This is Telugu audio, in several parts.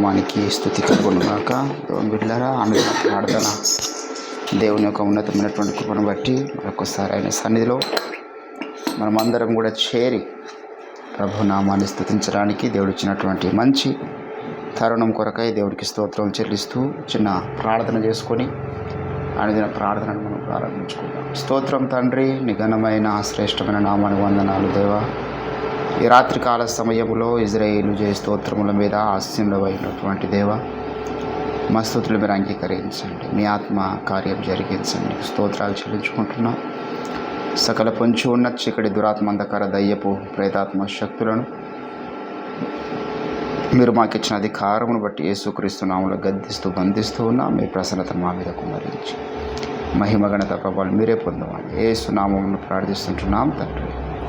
నామానికి స్థుతి కలుగునుగాక. బిడ్డారా అనుదిన ప్రార్థన. దేవుని యొక్క ఉన్నతమైనటువంటి కృపను బట్టి మరొకసారి ఆయన సన్నిధిలో మనమందరం కూడా చేరి ప్రభు నామాన్ని స్థుతించడానికి దేవుడు ఇచ్చినటువంటి మంచి తరుణం కొరకై దేవుడికి స్తోత్రం చెల్లిస్తూ చిన్న ప్రార్థన చేసుకొని అనుదిన ప్రార్థనను మనం ప్రారంభించుకుందాం. స్తోత్రం తండ్రి నిఘనమైన శ్రేష్టమైన నామాను వందనాలు దేవా. ఈ రాత్రికాల సమయంలో ఇజ్రాయేలు జయ స్తోత్రముల మీద ఆశీనులైనటువంటి దేవ మా స్థుతులు మీరు అంగీకరించండి. మీ ఆత్మ కార్యం జరిగించండి. స్తోత్రాలు చెల్లించుకుంటున్నాం. సకల పొంచి ఉన్న చీకటి దురాత్మ అంధకార దయ్యపు ప్రేతాత్మ శక్తులను మీరు మాకు ఇచ్చిన అధికారమును బట్టి యేసుక్రీస్తునాములో గద్దిస్తూ బంధిస్తూ ఉన్నా. మీ ప్రసన్నత మా మీద కుమరించి మహిమ గణత ప్రభావాలు మీరే పొందవాలి ఏ సునామమును ప్రార్థిస్తుంటున్నాం తండ్రి.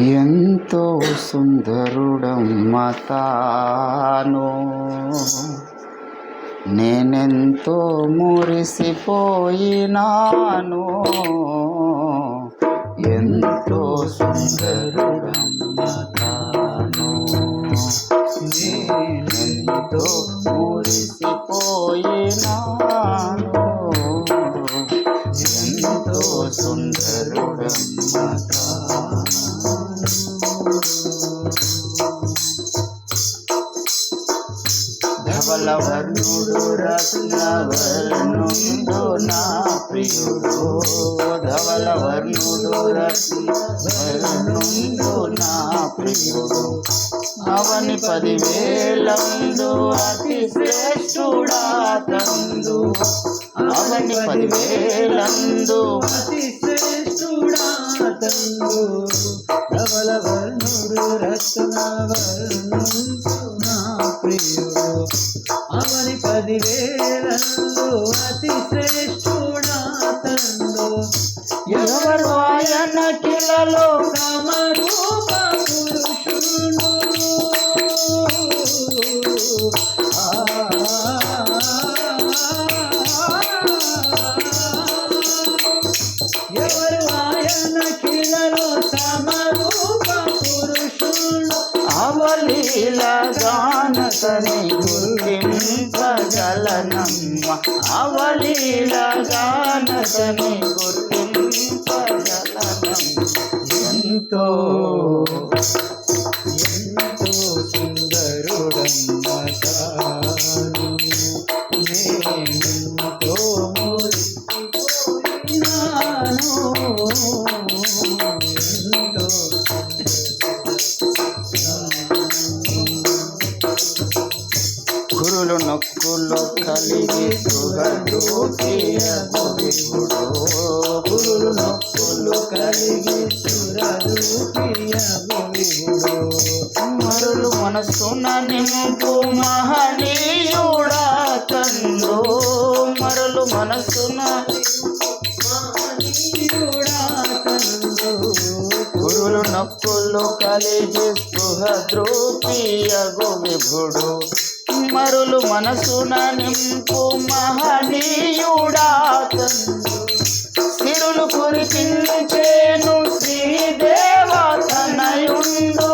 ఎంతో సుందరుడమ్మతాను. నేనెంతో మురిసిపోయినాను. ఎంతో సుందరుడమ్మతాను. నేనెంతో పదివేలందు అతి శ్రేష్ఠుడా తందు అవని పదివేలందు అతి శ్రేష్ఠుడా తందు ధవల వర్ణుడు రత్న నా ప్రియుడు. అవని పదివేలందు అతి శ్రేష్ఠుడా తందు ఎవరు ఆయన కిలలో సమరూప అవలీల గానతని ఎంతో గురులు నొక్కులు కలిగి సుగంధూపియగుడు గురులు నొక్కులు కలిగి సురరూపియగుడు మరులు మనసున నింపు మహనీయుడా తండ్రు మరులు మనసున గురులు నొప్పులు కలిగి స్పృహ ద్రూపియగు విభుడు. మరులు మనసున నింపు మహనీయుడా సిరులు కురిపించేను శ్రీదేవ తనయుండు.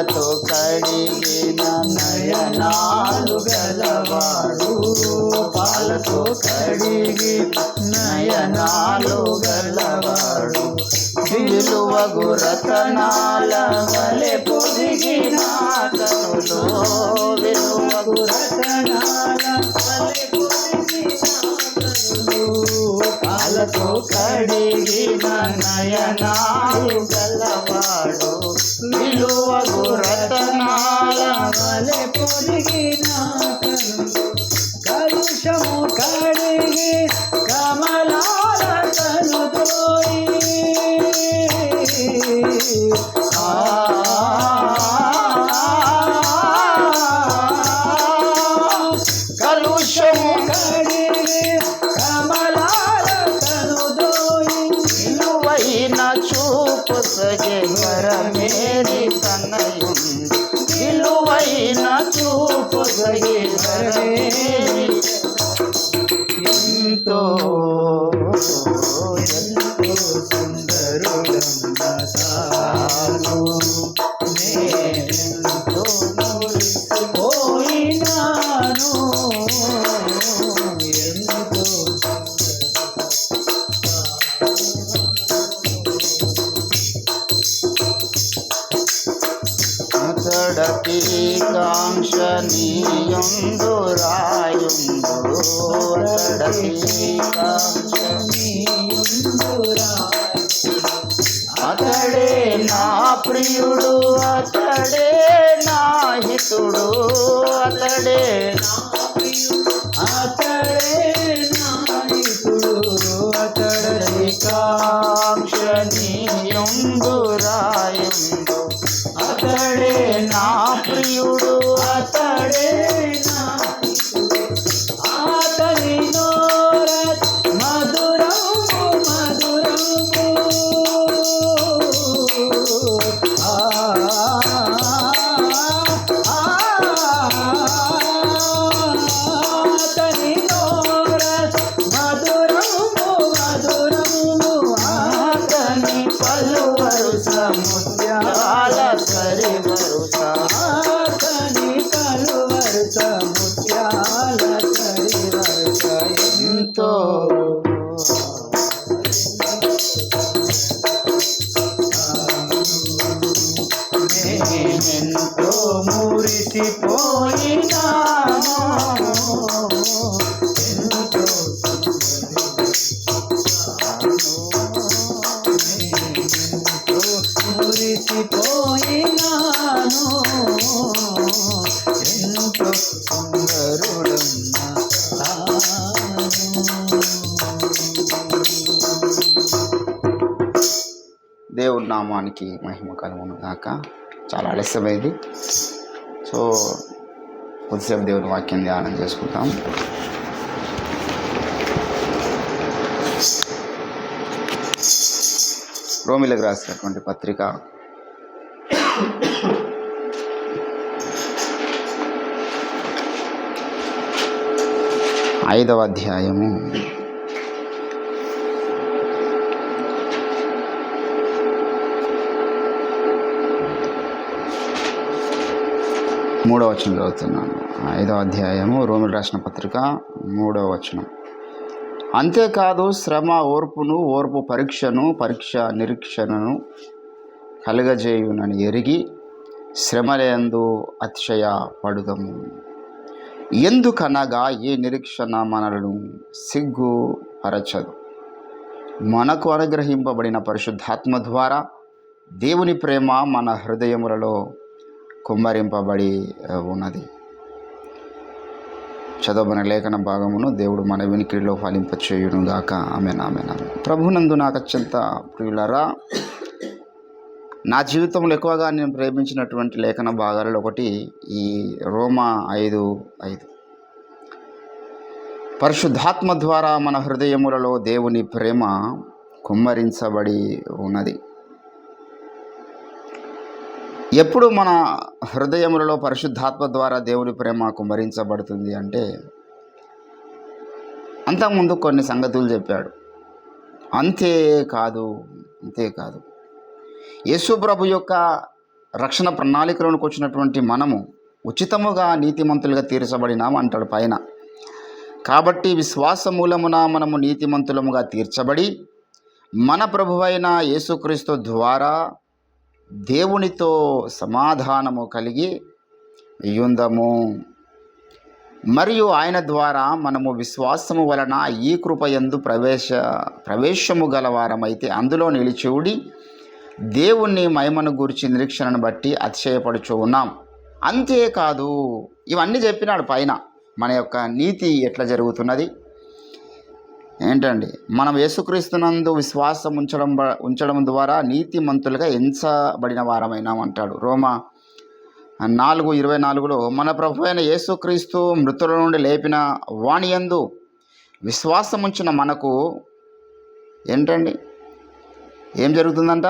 పాలతో కడిగిన నయనాలు గలవాడు పాలతో కడిగి నయనాలు గలవాడు విలువగు రతనాల వలె పొదిగిన కనులు విలువగు రతనాల పాలతో కడిగిన నయనాలు గలవాడు విలువగు రతనాల వలె పొదిగిన కలుషము కడిగి కమలాల తను ఆ విలువైన చూపు సజేవరమేరి ఎంతో నామానికి మహిమ కలుగును గాక చాలా ఆలస్యమైంది. సో కొద్దిసేపు దేవుని వాక్యం ధ్యానం చేసుకుంటాం రోమిలకు రాసినటువంటి పత్రిక. ఐదవ అధ్యాయము. మూడవ వచనం చదువుతున్నాను. ఐదవ అధ్యాయము రోమిల్ రాసిన పత్రిక మూడవ వచనం అంతేకాదు శ్రమ ఓర్పును ఓర్పు పరీక్షను పరీక్ష నిరీక్షణను కలుగజేయునని ఎరిగి శ్రమలందు అతిశయ పడుదము. ఎందుకనగా ఏ నిరీక్షణ మనలను సిగ్గు పరచదు? మనకు అనుగ్రహింపబడిన పరిశుద్ధాత్మ ద్వారా దేవుని ప్రేమ మన హృదయములలో కుమ్మరింపబడి ఉన్నది. చదవబడిన లేఖన భాగమును దేవుడు మన వినికిడిలో ఫలింపచేయును గాక. ఆమె ఆమె ప్రభునందు నాకు అత్యంత ప్రియులరా నా జీవితంలో ఎక్కువగా నేను ప్రేమించినటువంటి లేఖన భాగాలలో ఒకటి ఈ రోమా ఐదు ఐదు. పరిశుద్ధాత్మ ద్వారా మన హృదయములలో దేవుని ప్రేమ కుమ్మరించబడి ఉన్నది. ఎప్పుడు మన హృదయములలో పరిశుద్ధాత్మ ద్వారా దేవుని ప్రేమ కుమరించబడుతుంది అంటే అంతకుముందు కొన్ని సంగతులు చెప్పాడు. అంతే కాదు అంతే యేసు ప్రభు యొక్క రక్షణ ప్రణాళికలోనికి వచ్చినటువంటి మనము ఉచితముగా నీతిమంతులుగా తీర్చబడినాం అంటాడు పైన. కాబట్టి విశ్వాస మూలమున మనము నీతిమంతులముగా తీర్చబడి మన ప్రభువైన యేసుక్రీస్తు ద్వారా దేవునితో సమాధానము కలిగి యుందము. మరియు ఆయన ద్వారా మనము విశ్వాసము వలన ఈ కృపయందు ప్రవేశ ప్రవేశము గలవారమైతే అందులో నిలిచివుడి దేవుణ్ణి మహిమను గురించి నిరీక్షణను బట్టి అతిశయపడుచు ఉన్నాం. అంతేకాదు ఇవన్నీ చెప్పినాడు పైన మన యొక్క నీతి ఎట్లా జరుగుతున్నది? ఏంటండి? మనం యేసుక్రీస్తునందు విశ్వాసం ఉంచడం బ- ఉంచడం ద్వారా నీతి మంతులుగా ఎంచబడిన వారమైనామంటాడు రోమా నాలుగు ఇరవై నాలుగులో మన ప్రభు అయిన యేసుక్రీస్తు మృతుల నుండి లేపిన వాణియందు విశ్వాసం ఉంచిన మనకు ఏంటండి? ఏం జరుగుతుందంట?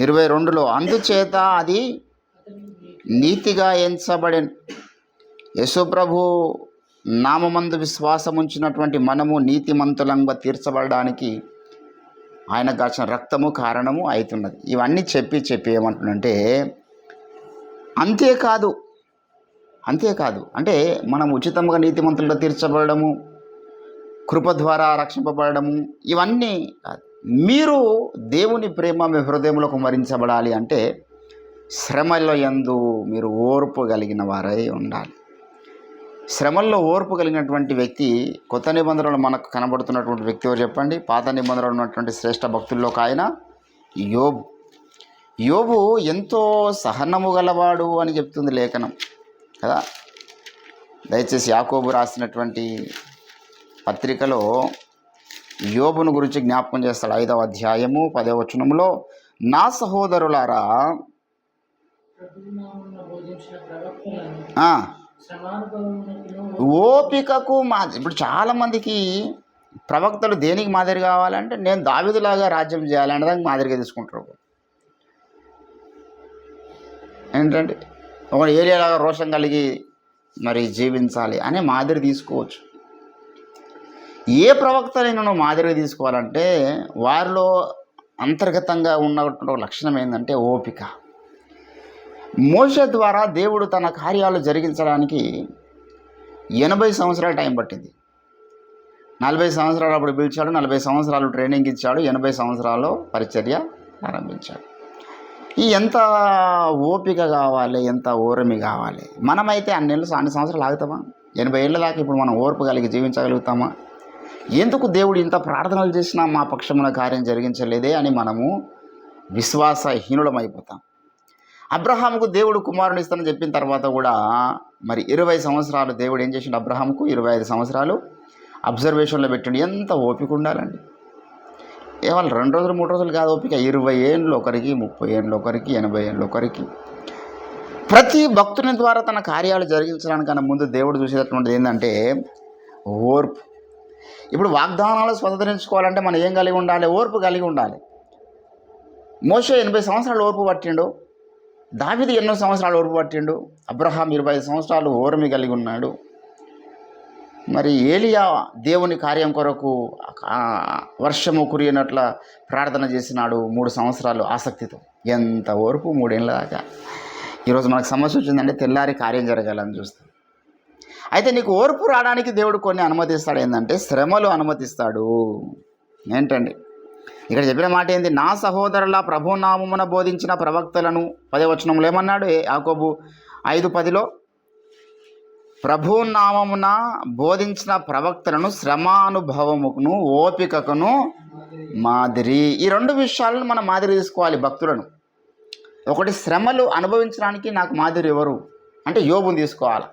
ఇరవై రెండులో అందుచేత అది నీతిగా ఎంచబడి యశుప్రభు నామందు విశ్వాసం ఉంచినటువంటి మనము నీతిమంతులంగా తీర్చబడడానికి ఆయన కాచిన రక్తము కారణము అవుతున్నది ఇవన్నీ చెప్పి చెప్పి ఏమంటుందంటే అంతేకాదు అంతేకాదు అంటే మనం ఉచితంగా నీతిమంతులుగా తీర్చబడము కృప ద్వారా రక్షింపబడము ఇవన్నీ కాదు. మీరు దేవుని ప్రేమ మీ హృదయంలో కుమరించబడాలి అంటే శ్రమల ఎందు మీరు ఓర్పు కలిగిన వారై ఉండాలి. శ్రమల్లో ఓర్పు కలిగినటువంటి వ్యక్తి కొత్త నిబంధనలు మనకు కనబడుతున్నటువంటి వ్యక్తి ఎవరు చెప్పండి? పాత నిబంధనలు ఉన్నటువంటి శ్రేష్ఠ భక్తుల్లో ఒక ఆయన యోబు. యోబు ఎంతో సహనము గలవాడు అని చెప్తుంది లేఖనం. కదా? దయచేసి యాకోబు రాసినటువంటి పత్రికలో యోబును గురించి జ్ఞాపకం చేస్తాడు. ఐదవ అధ్యాయము పదవ వచనంలో నా సహోదరులారా ఓపికకు మా ఇప్పుడు చాలామందికి ప్రవక్తలు దేనికి మాదిరి కావాలంటే నేను దావిదులాగా రాజ్యం చేయాలనే దానికి మాదిరిగా తీసుకుంటారు. ఏంటంటే ఒక ఏరియాలాగా రోషం కలిగి మరి జీవించాలి అనే మాదిరి తీసుకోవచ్చు. ఏ ప్రవక్తనైనా నువ్వు మాదిరిగా తీసుకోవాలంటే వారిలో అంతర్గతంగా ఉన్నటువంటి ఒక లక్షణం ఏంటంటే ఓపిక. మోష ద్వారా దేవుడు తన కార్యాలు జరిగించడానికి ఎనభై సంవత్సరాలు టైం పట్టింది. నలభై సంవత్సరాలు అప్పుడు పిలిచాడు నలభై సంవత్సరాలు ట్రైనింగ్ ఇచ్చాడు ఎనభై సంవత్సరాలు పరిచర్య ప్రారంభించాడు. ఈ ఎంత ఓపిక కావాలి ఎంత ఓరమి కావాలి? మనమైతే అన్నేళ్ళు అన్ని సంవత్సరాలు ఆగుతామా? ఎనభై ఏళ్ళ దాకా ఇప్పుడు మనం ఓర్పు కలిగి జీవించగలుగుతామా? ఎందుకు దేవుడు ఇంత ప్రార్థనలు చేసినా మా పక్షమున కార్యం జరిగించలేదే అని మనము విశ్వాసహీనులమైపోతాం. అబ్రహాముకు దేవుడు కుమారుని ఇస్తానని చెప్పిన తర్వాత కూడా మరి ఇరవై సంవత్సరాలు దేవుడు ఏం చేసిండు? అబ్రహాంకు ఇరవై ఐదు సంవత్సరాలు అబ్జర్వేషన్లో పెట్టిండు. ఎంత ఓపిక ఉండాలండి? కేవలం రెండు రోజులు మూడు రోజులు కాదు ఓపిక. ఇరవై ఏళ్ళు ఒకరికి ముప్పై ఏళ్ళు ఒకరికి ఎనభై ఏళ్ళు ఒకరికి. ప్రతి భక్తుని ద్వారా తన కార్యాలు జరిగించడానికన్నా ముందు దేవుడు చూసేటటువంటిది ఏంటంటే ఓర్పు. ఇప్పుడు వాగ్దానాలు స్వతంత్రించుకోవాలంటే మనం ఏం కలిగి ఉండాలి? ఓర్పు కలిగి ఉండాలి. మోసే ఎనభై సంవత్సరాలు ఓర్పు పట్టిండు. దావిది ఎన్నో సంవత్సరాలు ఓర్పు పట్టిండు అబ్రహాం ఇరవై సంవత్సరాలు ఓర్మి కలిగి ఉన్నాడు. మరి ఏలియా దేవుని కార్యం కొరకు వర్షము కురియనట్ల ప్రార్థన చేసినాడు మూడు సంవత్సరాలు ఆసక్తితో. ఎంత ఓర్పు మూడేళ్ళ దాకా. ఈరోజు మనకు సమస్య వచ్చిందంటే తెల్లారి కార్యం జరగాలని చూస్తాం. అయితే నీకు ఓర్పు రావడానికి దేవుడు కొన్ని అనుమతిస్తాడు. ఏంటంటే శ్రమలు అనుమతిస్తాడు. ఏంటండి? ఇక్కడ చెప్పిన మాట ఏంది? నా సహోదరుల ప్రభునామమున బోధించిన ప్రవక్తలను పదవచనంలో ఏమన్నాడు? యాకోబు ఐదు పదిలో ప్రభునామమున బోధించిన ప్రవక్తలను శ్రమానుభవమును ఓపికకును మాదిరి. ఈ రెండు విషయాలను మనం మాదిరి తీసుకోవాలి భక్తులను. ఒకటి శ్రమలు అనుభవించడానికి నాకు మాదిరి ఎవరు? అంటే యోగుని తీసుకోవాలి.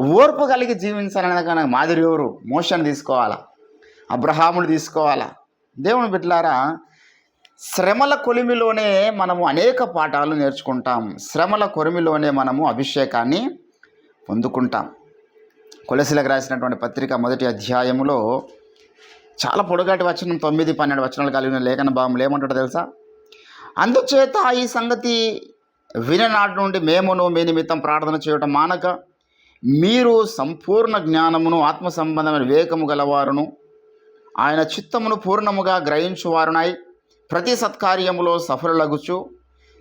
ఓర్పు కలిగి జీవించాలనే నాకు మాదిరి ఎవరు? మోషన్ తీసుకోవాలా. అబ్రహాముడు తీసుకోవాలా. దేవుని బిడ్డలారా శ్రమల కొలిమిలోనే మనము అనేక పాఠాలు నేర్చుకుంటాం. శ్రమల కొలిమిలోనే మనము అభిషేకాన్ని పొందుకుంటాం. కొలసిలకు రాసినటువంటి పత్రిక మొదటి అధ్యాయములో చాలా పొడుగాటి వచనం తొమ్మిది పన్నెండు వచనాలు కలిగిన లేఖన భాగంలో ఏమంటాడో తెలుసా? అందుచేత ఈ సంగతి విననాటి నుండి మేమును మీ నిమిత్తం ప్రార్థన చేయటం మానక మీరు సంపూర్ణ జ్ఞానమును ఆత్మ సంబంధమైన వివేకము గలవారును ఆయన చిత్తమును పూర్ణముగా గ్రహించువారునై ప్రతి సత్కార్యములో సఫలులగుచు.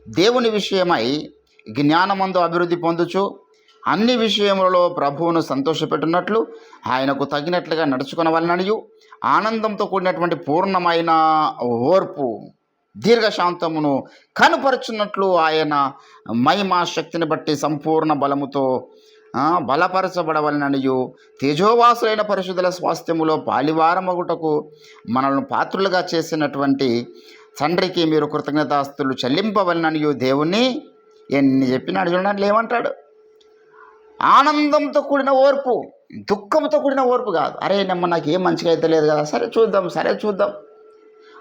దేవుని విషయమై జ్ఞానమందు అభివృద్ధి పొందుచు. అన్ని విషయములలో ప్రభువును సంతోషపెట్టున్నట్లు ఆయనకు తగినట్లుగా నడుచుకునవలననియు. ఆనందంతో కూడినటువంటి పూర్ణమైన ఓర్పు దీర్ఘశాంతమును కనుపరుచున్నట్లు ఆయన మహిమా శక్తిని బట్టి సంపూర్ణ బలముతో బలపరచబడవలననియు. తేజోవాసులైన పరిశుద్ధుల స్వాస్థ్యములో పాలివారమగుటకు మనల్ని పాత్రులుగా చేసినటువంటి తండ్రికి మీరు కృతజ్ఞతాస్తులు చెల్లింపవలననియు దేవుణ్ణి ఎన్ని చెప్పినాడు చూడండి ఏమంటాడు ఆనందంతో కూడిన ఓర్పు దుఃఖంతో కూడిన ఓర్పు కాదు. అరే నమ్మ నాకు ఏం మంచిగా అయితే లేదు కదా సరే చూద్దాం సరే చూద్దాం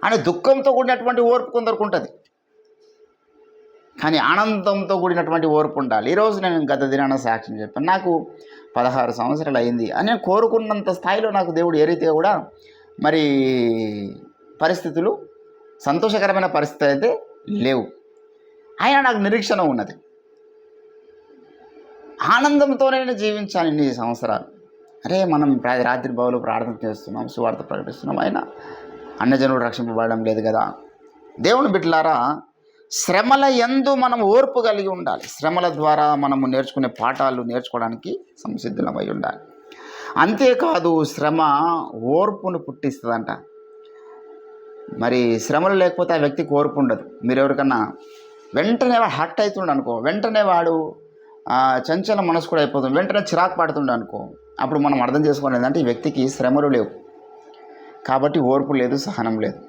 అని దుఃఖంతో కూడినటువంటి ఓర్పు కొందరికి ఉంటుంది. కానీ ఆనందంతో కూడినటువంటి ఓర్పు ఉండాలి. ఈరోజు నేను గత దినాన సాక్ష్యం చెప్పాను. నాకు పదహారు సంవత్సరాలు అయింది. అని నేను కోరుకున్నంత స్థాయిలో నాకు దేవుడు ఏరైతే కూడా మరి పరిస్థితులు సంతోషకరమైన పరిస్థితి అయితే లేవు. అయినా నాకు నిరీక్షణ ఉన్నది. ఆనందంతోనే నేను జీవించాను ఇన్ని సంవత్సరాలు. అరే మనం రాత్రి బావులు ప్రార్థన చేస్తున్నాం సువార్త ప్రకటిస్తున్నాం. అయినా అన్నజనుడు రక్షింపబడడం లేదు కదా. దేవుని బిడ్డలారా శ్రమల ఎందు మనం ఓర్పు కలిగి ఉండాలి. శ్రమల ద్వారా మనము నేర్చుకునే పాఠాలు నేర్చుకోవడానికి సంసిద్ధులమై ఉండాలి. అంతేకాదు శ్రమ ఓర్పును పుట్టిస్తుందంట. మరి శ్రమలు లేకపోతే ఆ వ్యక్తికి ఓర్పు ఉండదు. మీరు ఎవరికన్నా వెంటనే వాడు హర్ట్ అవుతుండ అనుకో వెంటనే వాడు చంచల మనసు కూడా అయిపోతుంది. వెంటనే చిరాకు పడుతుండే అనుకో అప్పుడు మనం అర్థం చేసుకోవాలి ఏంటంటే ఈ వ్యక్తికి శ్రమలు లేవు. కాబట్టి ఓర్పు లేదు సహనం లేదు.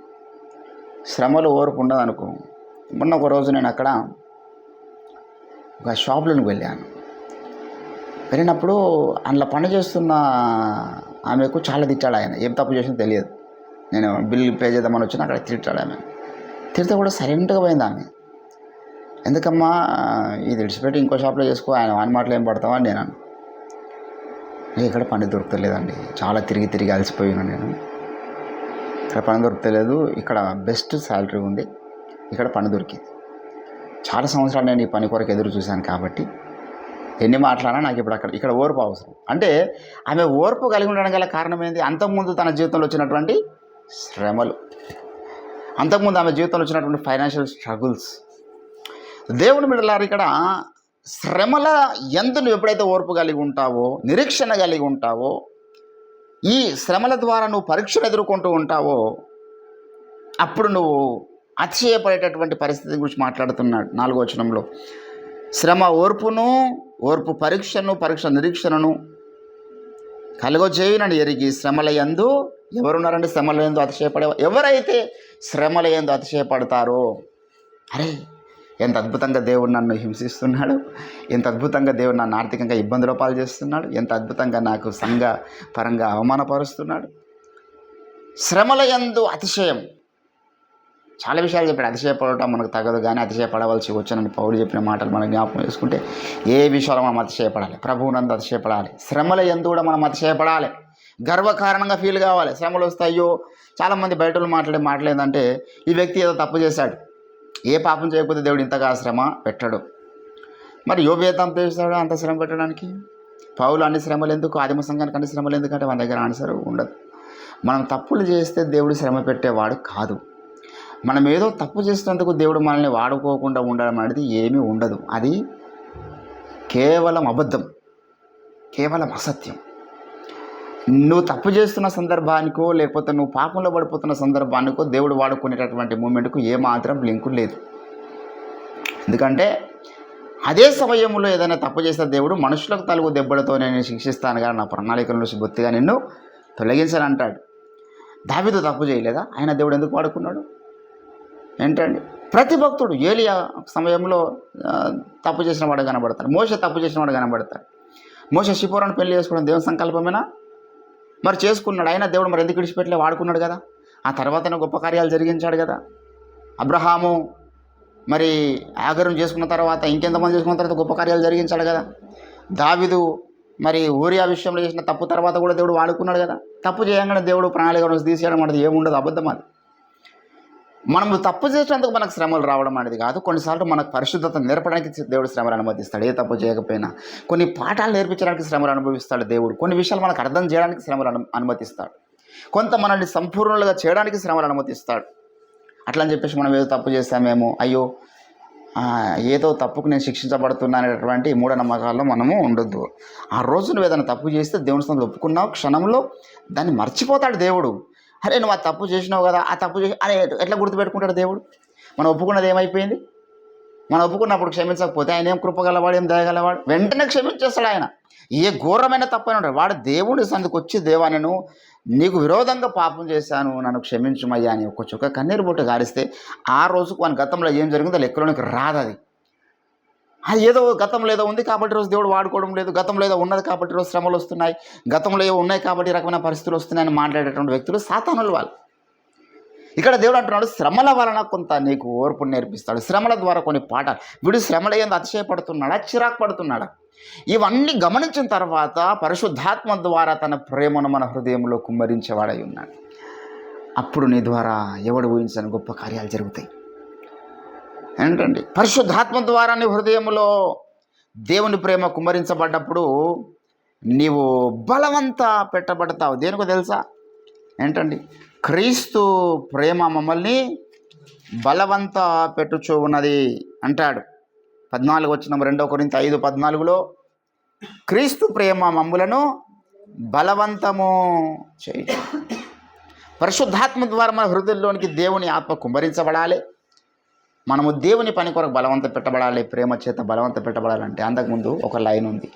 శ్రమలు ఓర్పు ఉండదు అనుకో మొన్న ఒక రోజు నేను అక్కడ ఒక షాప్లోకి వెళ్ళాను. వెళ్ళినప్పుడు అందులో పని చేస్తున్న ఆమెకు చాలా తిట్టాడు ఆయన. ఏం తప్పు చేసిందో తెలియదు. నేను బిల్ పే చేద్దామని వచ్చిన అక్కడ తిట్టాడు ఆమె. తిడితే కూడా సైలెంట్గా పోయింది ఆమె. ఎందుకమ్మా ఇది విడిచిపెట్టి ఇంకో షాప్లో చేసుకో ఆయన వాని మాటలు ఏం పడతావా అని నేను ఇక్కడ పని దొరకలేదండి చాలా తిరిగి తిరిగి అలసిపోయాను నేను. ఇక్కడ పని దొరకలేదు ఇక్కడ బెస్ట్ శాలరీ ఉంది. ఇక్కడ పని దొరికింది. చాలా సంవత్సరాలు నేను ఈ పని కొరకు ఎదురు చూశాను కాబట్టి ఎన్ని మాట్లాడినా నాకు ఇప్పుడు అక్కడ ఇక్కడ ఓర్పు అవసరం. అంటే ఆమె ఓర్పు కలిగి ఉండడం గల కారణం ఏంది? అంతకుముందు తన జీవితంలో వచ్చినటువంటి శ్రమలు అంతకుముందు ఆమె జీవితంలో వచ్చినటువంటి ఫైనాన్షియల్ స్ట్రగుల్స్ దేవుని బిడ్డలారు ఇక్కడ శ్రమల ఎంత నువ్వు ఎప్పుడైతే ఓర్పు కలిగి ఉంటావో నిరీక్షణ కలిగి ఉంటావో ఈ శ్రమల ద్వారా నువ్వు పరీక్షలు ఎదుర్కొంటూ ఉంటావో అప్పుడు నువ్వు అతిశయపడేటటువంటి పరిస్థితి గురించి మాట్లాడుతున్నాడు నాలుగో వచనంలో. శ్రమ ఓర్పును ఓర్పు పరీక్షను పరీక్ష నిరీక్షణను కలుగజేయునని ఎరిగి శ్రమల యందు ఎవరున్నారండి? శ్రమల ఎందు అతిశయపడే ఎవరైతే శ్రమల ఎందు అతిశయపడతారో? అరే ఎంత అద్భుతంగా దేవుడు నన్ను హింసిస్తున్నాడు ఎంత అద్భుతంగా దేవుడు నన్ను ఆర్థికంగా ఇబ్బందుల పాలు చేస్తున్నాడు ఎంత అద్భుతంగా నాకు సంఘ పరంగా అవమానపరుస్తున్నాడు. శ్రమల ఎందు అతిశయం చాలా విషయాలు చెప్పాడు. అతిశయపడటం మనకు తగదు కానీ అతిశయపడవలసి వచ్చానని పౌరుడు చెప్పిన మాటలు మనం జ్ఞాపకం చేసుకుంటే ఏ విషయాలు మనం అతిశయపడాలి? ప్రభువునందు అతిశయపడాలి. శ్రమల ఎందు కూడా మనం అతిశయపడాలి. గర్వకారణంగా ఫీల్ కావాలి. శ్రమలు వస్తాయో. చాలామంది బయట వాళ్ళు మాట్లాడే మాటలు ఏంటంటే ఈ వ్యక్తి ఏదో తప్పు చేశాడు. ఏ పాపం చేయకపోతే దేవుడు ఇంతగా శ్రమ పెట్టడు. మరి యోబు ఏ తప్పు చేస్తాడు అంత శ్రమ పెట్టడానికి? పౌలు అన్ని శ్రమలు ఎందుకు? ఆదిమ సంఘానికి అన్ని శ్రమలు ఎందుకంటే మన దగ్గర ఆన్సర్ ఉండదు. మనం తప్పులు చేస్తే దేవుడు శ్రమ పెట్టేవాడు కాదు. మనం ఏదో తప్పు చేసినందుకు దేవుడు మనల్ని వాడుకోకుండా ఉండడం అనేది ఏమీ ఉండదు. అది కేవలం అబద్ధం. కేవలం అసత్యం. నువ్వు తప్పు చేస్తున్న సందర్భానికో లేకపోతే నువ్వు పాపంలో పడిపోతున్న సందర్భానికో దేవుడు వాడుకునేటటువంటి మూమెంట్కు ఏమాత్రం లింకు లేదు. ఎందుకంటే అదే సమయంలో ఏదైనా తప్పు చేస్తే దేవుడు మనుషులకు తలుగు దెబ్బలతో నేను శిక్షిస్తాను కానీ నా ప్రణాళికల నుంచి బొత్తిగా నిన్ను తొలగించాలంటాడు దావితో తప్పు చేయలేదా? ఆయన దేవుడు ఎందుకు వాడుకున్నాడు? ఏంటండి? ప్రతి భక్తుడు ఏలియా సమయంలో తప్పు చేసిన వాడు కనబడతాడు. మోస తప్పు చేసిన వాడు కనబడతాడు. మోస శిపోరాన్ని పెళ్ళి చేసుకోవడం దేవుని సంకల్పమేనా? మరి చేసుకున్నాడు. అయినా దేవుడు మరి ఎందుకు విడిచిపెట్టలే? వాడుకున్నాడు కదా. ఆ తర్వాతనే గొప్ప కార్యాలు జరిగించాడు కదా. అబ్రహాము మరి ఆగరం చేసుకున్న తర్వాత ఇంకెంతమంది చేసుకున్న తర్వాత గొప్ప కార్యాలు జరిగించాడు కదా. దావిదు మరి ఊరియా విషయంలో చేసిన తప్పు తర్వాత కూడా దేవుడు వాడుకున్నాడు కదా. తప్పు చేయగానే దేవుడు ప్రణాళిక తీసేయడం అనేది ఏముండదు. అబద్ధం అది. మనం తప్పు చేసినందుకు మనకు శ్రమలు రావడం అనేది కాదు. కొన్నిసార్లు మనకు పరిశుద్ధత నేర్పడానికి దేవుడు శ్రమలు అనుమతిస్తాడు. ఏ తప్పు చేయకపోయినా కొన్ని పాఠాలు నేర్పించడానికి శ్రమలు అనుభవిస్తాడు దేవుడు. కొన్ని విషయాలు మనకు అర్థం చేయడానికి శ్రమలు అను అనుమతిస్తాడు. కొంత మనల్ని సంపూర్ణులుగా చేయడానికి శ్రమలు అనుమతిస్తాడు. అట్లా అని చెప్పేసి మనం ఏదో తప్పు చేస్తామేమో అయ్యో ఏదో తప్పుకు నేను శిక్షించబడుతున్నా అనేటటువంటి మూఢనమ్మకాల్లో మనము ఉండొద్దు. ఆ రోజు నువ్వు ఏదైనా తప్పు చేస్తే దేవుని స్థానంలో ఒప్పుకున్నావు క్షణంలో దాన్ని మర్చిపోతాడు దేవుడు. అరే నువ్వు ఆ తప్పు చేసినావు కదా ఆ తప్పు చేసి అరే ఎట్లా గుర్తుపెట్టుకుంటాడు దేవుడు? మనం ఒప్పుకున్నది ఏమైపోయింది? మనం ఒప్పుకున్నప్పుడు క్షమించకపోతే ఆయన ఏం కృపగలవాడు ఏం దయగలవాడు వెంటనే క్షమించేస్తాడు ఆయన. ఏ ఘోరమైన తప్పైన ఉంటాడు వాడు దేవుడి సందుకు వచ్చి దేవా నేను నీకు విరోధంగా పాపం చేశాను నన్ను క్షమించమయ్యా అని ఒక చుక్క కన్నీరు బొట్టు గారిస్తే ఆ రోజుకు వాని గతంలో ఏం జరిగిందో లెక్కలోనికి రాదు అది. ఏదో గతంలో ఏదో ఉంది కాబట్టి రోజు దేవుడు వాడుకోవడం లేదు. గతంలో ఏదో ఉన్నది కాబట్టి రోజు శ్రమలు వస్తున్నాయి. గతంలో ఏవో ఉన్నాయి కాబట్టి రకమైన పరిస్థితులు వస్తున్నాయని మాట్లాడేటువంటి వ్యక్తులు సాతానులు వాళ్ళు. ఇక్కడ దేవుడు అంటున్నాడు శ్రమల వలన కొంత నీకు ఓర్పు నేర్పిస్తాడు. శ్రమల ద్వారా కొన్ని పాఠాలు వీడు శ్రమల ఏంది అతిశయపడుతున్నాడా? చిరాకు పడుతున్నాడా? ఇవన్నీ గమనించిన తర్వాత పరిశుద్ధాత్మ ద్వారా తన ప్రేమను మన హృదయంలో కుమ్మరించేవాడై ఉన్నాడు. అప్పుడు నీ ద్వారా ఎవడు ఊహించని గొప్ప కార్యాలు జరుగుతాయి. ఏంటండి? పరిశుద్ధాత్మ ద్వారా నీ హృదయంలో దేవుని ప్రేమ కుమ్మరించబడ్డప్పుడు నీవు బలవంత పెట్టబడతావు. దేనికో తెలుసా? ఏంటండి? క్రీస్తు ప్రేమ మమ్మల్ని బలవంత పెట్టుచూ ఉన్నది అంటాడు. పద్నాలుగు వచ్చిన రెండో కొరింత ఐదు పద్నాలుగులో క్రీస్తు ప్రేమ మమ్ములను బలవంతము చేయటం పరిశుద్ధాత్మ ద్వారా మన హృదయంలోనికి దేవుని ఆత్మ కుమ్మరించబడాలి. మనము దేవుని పని కొరకు బలవంత పెట్టబడాలి ప్రేమ చేత బలవంత పెట్టబడాలంటే అంతకుముందు ఒక లైన్ ఉంది.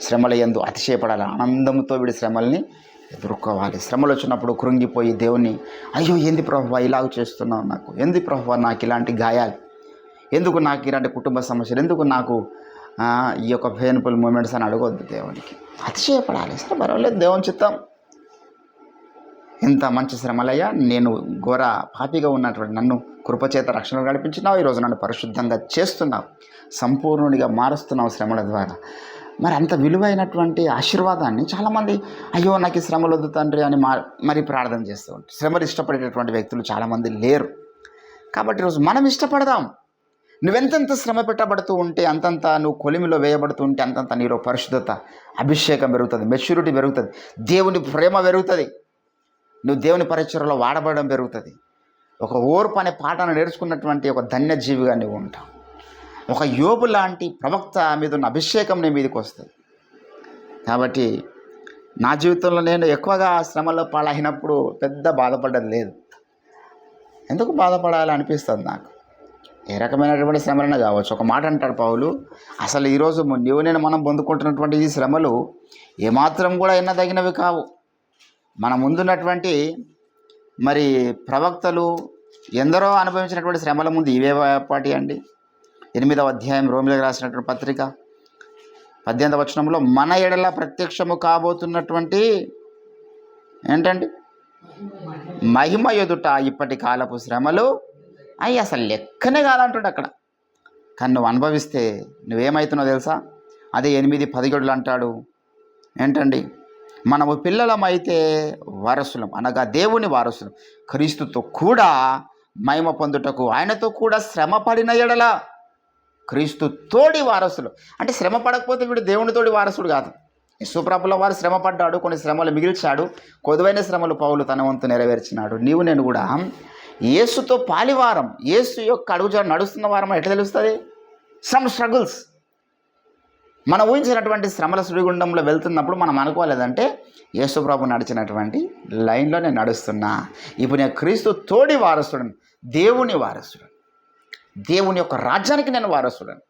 శ్రమల ఎందు అతిశయపడాలి ఆనందంతో వీడి శ్రమల్ని ఎదుర్కోవాలి. శ్రమలు వచ్చినప్పుడు కృంగిపోయి దేవుని అయ్యో ఏంది ప్రభావ ఇలాగ చేస్తున్నావు నాకు? ఎందు ప్రభావ నాకు ఇలాంటి గాయాలు? ఎందుకు నాకు ఇలాంటి కుటుంబ సమస్యలు? ఎందుకు నాకు ఈ యొక్క పెయిన్ఫుల్ మూమెంట్స్ అని అడగొద్దు దేవునికి. అతిశయపడాలి సరే పర్వాలేదు దేవుని చిత్తం. ఎంత మంచి శ్రమలయ్యా నేను ఘోర పాపిగా ఉన్నటువంటి నన్ను కృపచేత రక్షణ గడిపించినావు ఈరోజు నన్ను పరిశుద్ధంగా చేస్తున్నావు సంపూర్ణునిగా మారుస్తున్నావు శ్రమల ద్వారా. మరి అంత విలువైనటువంటి ఆశీర్వాదాన్ని చాలామంది అయ్యో నాకు ఈ శ్రమలు వద్దు తండ్రి అని మా మరి ప్రార్థన చేస్తూ ఉంటారు. శ్రమలు ఇష్టపడేటటువంటి వ్యక్తులు చాలామంది లేరు. కాబట్టి ఈరోజు మనం ఇష్టపడదాం. నువ్వెంతంత శ్రమ పెట్టబడుతూ ఉంటే అంతంత నువ్వు కొలిమిలో వేయబడుతూ ఉంటే అంతంత నీలో పరిశుద్ధత అభిషేకం పెరుగుతుంది మెచ్యూరిటీ పెరుగుతుంది దేవుని ప్రేమ పెరుగుతుంది. నువ్వు దేవుని పరిచయలో వాడబడడం పెరుగుతుంది. ఒక ఓర్పు అనే పాటను నేర్చుకున్నటువంటి ఒక ధన్యజీవిగా నువ్వు ఉంటావు. ఒక యోబు లాంటి ప్రవక్త మీద ఉన్న అభిషేకం నీ మీదకి వస్తుంది. కాబట్టి నా జీవితంలో నేను ఎక్కువగా శ్రమలో పాలైనప్పుడు పెద్ద బాధపడ్డది లేదు. ఎందుకు బాధపడాలి అనిపిస్తుంది నాకు? ఏ రకమైనటువంటి శ్రమలైనా కావచ్చు. ఒక మాట అంటాడు పౌలు అసలు ఈరోజు నీవు నేను మనం పొందుకుంటున్నటువంటి ఈ శ్రమలు ఏమాత్రం కూడా ఎన్నదగినవి కావు. మన ముందున్నటువంటి మరి ప్రవక్తలు ఎందరో అనుభవించినటువంటి శ్రమల ముందు ఇవే పాటి అండి. ఎనిమిదవ అధ్యాయం రోమిలకు రాసినటువంటి పత్రిక. పద్దెనిమిదవ వచనంలో మన ఎడల ప్రత్యక్షము కాబోతున్నటువంటి ఏంటండి? మహిమ ఎదుట ఇప్పటి కాలపు శ్రమలు అవి అసలు లెక్కనే కాదంటుండే అక్కడ. కానీ నువ్వు అనుభవిస్తే నువ్వేమవుతున్నావు తెలుసా? అదే ఎనిమిది పదిగడులు అంటాడు. ఏంటండి? మనము పిల్లలమైతే వారసులం అనగా దేవుని వారసులం. క్రీస్తుతో కూడా మహిమ పొందుటకు ఆయనతో కూడా శ్రమ పడిన ఎడల క్రీస్తు తోడి వారసులు. అంటే శ్రమ పడకపోతే వీడు దేవునితోడి వారసుడు కాదు. యశుప్రభుల వారు శ్రమ పడ్డాడు కొన్ని శ్రమలు మిగిల్చాడు. కొదువైన శ్రమలు పౌలు తన వంతు నెరవేర్చినాడు. నీవు నేను కూడా ఏసుతో పాలివారం ఏసు యొక్క అడుగుజాడు నడుస్తున్న వారం ఎట్లా తెలుస్తుంది? సమ్ స్ట్రగుల్స్ మనం ఊహించినటువంటి శ్రమల సుడిగుండంలో వెళ్తున్నప్పుడు మనం అనుకోలేదంటే యేసుప్రభు నడిచినటువంటి లైన్లో నేను నడుస్తున్నా. ఇప్పుడు నేను క్రీస్తు తోడి వారసుడను దేవుని వారసుడు దేవుని యొక్క రాజ్యానికి నేను వారసుడను.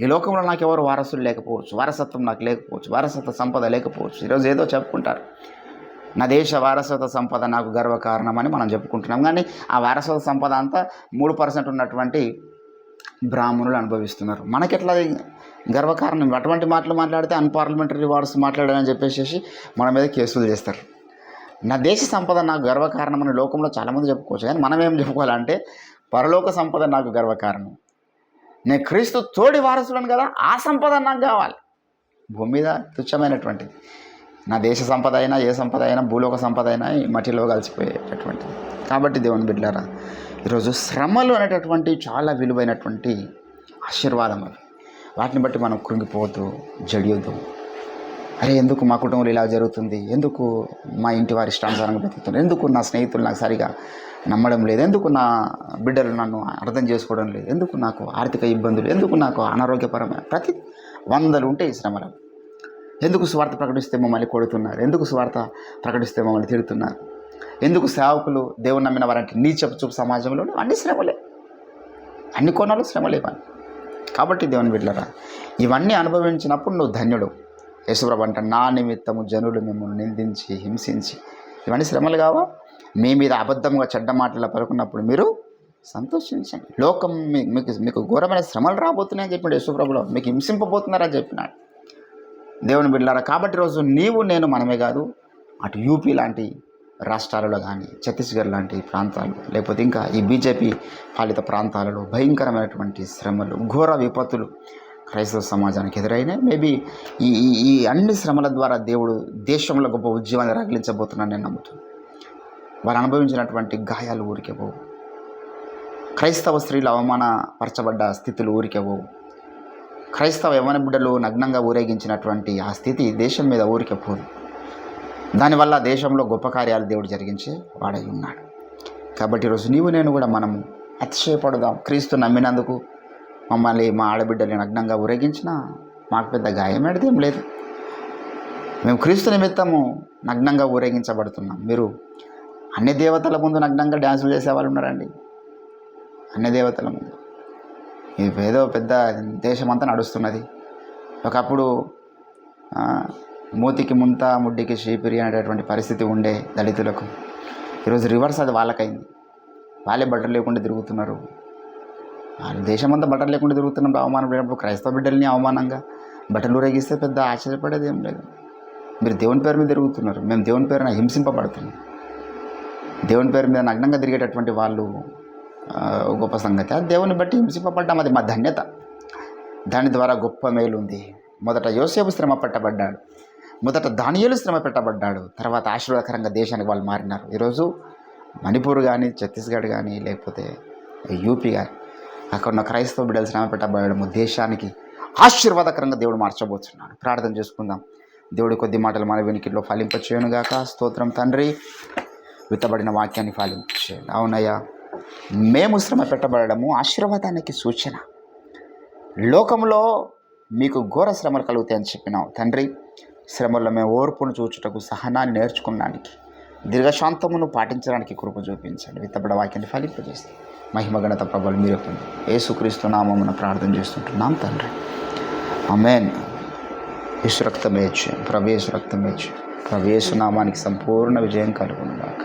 ఈ లోకంలో నాకు ఎవరు వారసులు లేకపోవచ్చు వారసత్వం నాకు లేకపోవచ్చు వారసత్వ సంపద లేకపోవచ్చు. ఈరోజు ఏదో చెప్పుకుంటారు. నా దేశ వారసత్వ సంపద నాకు గర్వ కారణమని మనం చెప్పుకుంటున్నాం. కానీ ఆ వారసత్వ సంపద అంతా మూడు పర్సెంట్ ఉన్నటువంటి బ్రాహ్మణులు అనుభవిస్తున్నారు. మనకెట్లా గర్వకారణం. అటువంటి మాటలు మాట్లాడితే అన్పార్లమెంటరీ వార్డ్స్ మాట్లాడారని చెప్పేసి మన మీద కేసులు చేస్తారు. నా దేశ సంపద నాకు గర్వకారణం అని లోకంలో చాలామంది చెప్పుకోవచ్చు. కానీ మనం ఏం చెప్పుకోవాలంటే పరలోక సంపద నాకు గర్వకారణం. నేను క్రీస్తు తోడి వారసులను కదా ఆ సంపద నాకు కావాలి. భూమి మీద తుచ్చమైనటువంటిది. నా దేశ సంపద అయినా ఏ సంపద అయినా భూలోక సంపద అయినా ఈ మట్టిలో కలిసిపోయేటటువంటిది. కాబట్టి దేవుని బిడ్డారా ఈరోజు శ్రమలు అనేటటువంటి చాలా విలువైనటువంటి ఆశీర్వాదం అవి వాటిని బట్టి మనం కృంగిపోవద్దు జడియొద్దు అరే ఎందుకు మా కుటుంబంలో ఇలా జరుగుతుంది? ఎందుకు మా ఇంటి వారి ఇష్టానుసారంగా బతుకుతున్నారు ఎందుకు నా స్నేహితులు నాకు సరిగా నమ్మడం లేదు? ఎందుకు నా బిడ్డలు నన్ను అర్థం చేసుకోవడం లేదు? ఎందుకు నాకు ఆర్థిక ఇబ్బందులు? ఎందుకు నాకు అనారోగ్యపరమైన ప్రతి వందలు ఉంటాయి ఈ శ్రమలు? ఎందుకు స్వార్థ ప్రకటిస్తే మమ్మల్ని కొడుతున్నారు? ఎందుకు స్వార్థ ప్రకటిస్తే మమ్మల్ని తిడుతున్నారు? ఎందుకు సేవకులు దేవుని నమ్మిన వారంటే నీచపు చూపు సమాజంలో అన్ని శ్రమలే? అన్ని కోణాలు శ్రమలే పని కాబట్టి దేవుని బిడ్డరా ఇవన్నీ అనుభవించినప్పుడు నువ్వు ధన్యుడు. యేసుప్రభు అంట నా నిమిత్తము జనులు మిమ్మల్ని నిందించి హింసించి. ఇవన్నీ శ్రమలు కావా? మీ మీద అబద్ధంగా చెడ్డ మాటలు పలుకున్నప్పుడు మీరు సంతోషించండి. లోకం మీకు మీకు ఘోరమైన శ్రమలు రాబోతున్నాయని చెప్పాడు యేసుప్రభులో. మీకు హింసింపబోతున్నారని చెప్పినాడు. దేవుని బిడ్డలారా కాబట్టి రోజు నీవు నేను మనమే కాదు అటు యూపీ లాంటి రాష్ట్రాలలో కానీ ఛత్తీస్గఢ్ లాంటి ప్రాంతాలు లేకపోతే ఇంకా ఈ బీజేపీ పాలిత ప్రాంతాలలో భయంకరమైనటువంటి శ్రమలు ఘోర విపత్తులు క్రైస్తవ సమాజానికి ఎదురైనాయి. మేబీ ఈ ఈ ఈ అన్ని శ్రమల ద్వారా దేవుడు దేశంలో గొప్ప ఉద్యమాన్ని రగిలించబోతున్నాను నేను నమ్ముతున్నాను. వారు అనుభవించినటువంటి గాయాలు ఊరికే పోవు. క్రైస్తవ స్త్రీలు అవమానపరచబడ్డ స్థితులు ఊరికే పోవు. క్రైస్తవ యవన బిడ్డలు నగ్నంగా ఊరేగించినటువంటి ఆ స్థితి దేశం మీద ఊరికే పోదు. దానివల్ల దేశంలో గొప్ప కార్యాలు దేవుడు జరిగించే వాడై ఉన్నాడు. కాబట్టి ఈరోజు నీవు నేను కూడా మనం అతిశయపడదాం. క్రీస్తు నమ్మినందుకు మమ్మల్ని మా ఆడబిడ్డని నగ్నంగా ఊరేగించినా మాకు పెద్ద గాయమేడిది ఏం లేదు. మేము క్రీస్తు నిమిత్తము నగ్నంగా ఊరేగించబడుతున్నాం. మీరు అన్ని దేవతల ముందు నగ్నంగా డ్యాన్సులు చేసేవాళ్ళు ఉన్నారండి. అన్ని దేవతల ముందు. ఏదో పెద్ద దేశమంతా నడుస్తున్నది. ఒకప్పుడు మూతికి ముంత ముడ్డికి షీపిరి అనేటటువంటి పరిస్థితి ఉండే దళితులకు ఈరోజు రివర్స్ అది వాళ్ళకైంది. వాళ్ళే బట్టలు లేకుండా తిరుగుతున్నారు. వాళ్ళ దేశమంతా బట్టలు లేకుండా తిరుగుతున్నప్పుడు అవమానం లేనప్పుడు క్రైస్తవ బిడ్డల్ని అవమానంగా బట్టలు ఊరేగిస్తే పెద్ద ఆశ్చర్యపడేది ఏం లేదు. మీరు దేవుని పేరు మీద తిరుగుతున్నారు. మేము దేవుని పేరున హింసింపబడుతున్నాం. దేవుని పేరు మీద నగ్నంగా తిరిగేటటువంటి వాళ్ళు గొప్ప సంగతి. అది దేవుని బట్టి హింసింపబడ్డాం. అది మా ధన్యత. దాని ద్వారా గొప్ప మేలు ఉంది మొదట యోసేపు శ్రమ పట్టబడ్డాడు. మొదట దానియలు శ్రమ పెట్టబడ్డాడు. తర్వాత ఆశీర్వాదకరంగా దేశానికి వాళ్ళు మారినారు. ఈరోజు మణిపూర్ కానీ ఛత్తీస్గఢ్ కానీ లేకపోతే యూపీ కానీ అక్కడ ఉన్న క్రైస్తవ బిడ్డలు శ్రమ పెట్టబడము దేశానికి ఆశీర్వాదకరంగా దేవుడు మార్చబోతున్నాడు. ప్రార్థన చేసుకుందాం. దేవుడు కొద్ది మాటలు మన వెనికిలో ఫలింపచేయనుగాక స్తోత్రం తండ్రి. విత్తబడిన వాక్యాన్ని ఫలింపచేయండి. అవునయ్యా మేము శ్రమ పెట్టబడము ఆశీర్వాదానికి సూచన. లోకంలో మీకు ఘోర శ్రమలు కలుగుతాయని చెప్పినావు. తండ్రి శ్రమల్లో మేము ఓర్పును చూచుటకు సహనాన్ని నేర్చుకున్నానికి దీర్ఘశాంతమును పాటించడానికి కృప చూపించండి. విత్తబడ వాక్యాన్ని ఫలింపజేస్తే మహిమగణత ప్రభలు మీరు పొంది. ఏసుక్రీస్తు నామమున ప్రార్థన చేస్తుంటున్నాం తండ్రి. అమేన్ యేసు రక్తమేచ్చు ప్రభు యేసు రక్తమేచ్చు ప్రభు యేసు నామానికి సంపూర్ణ విజయం కలుగునుగాక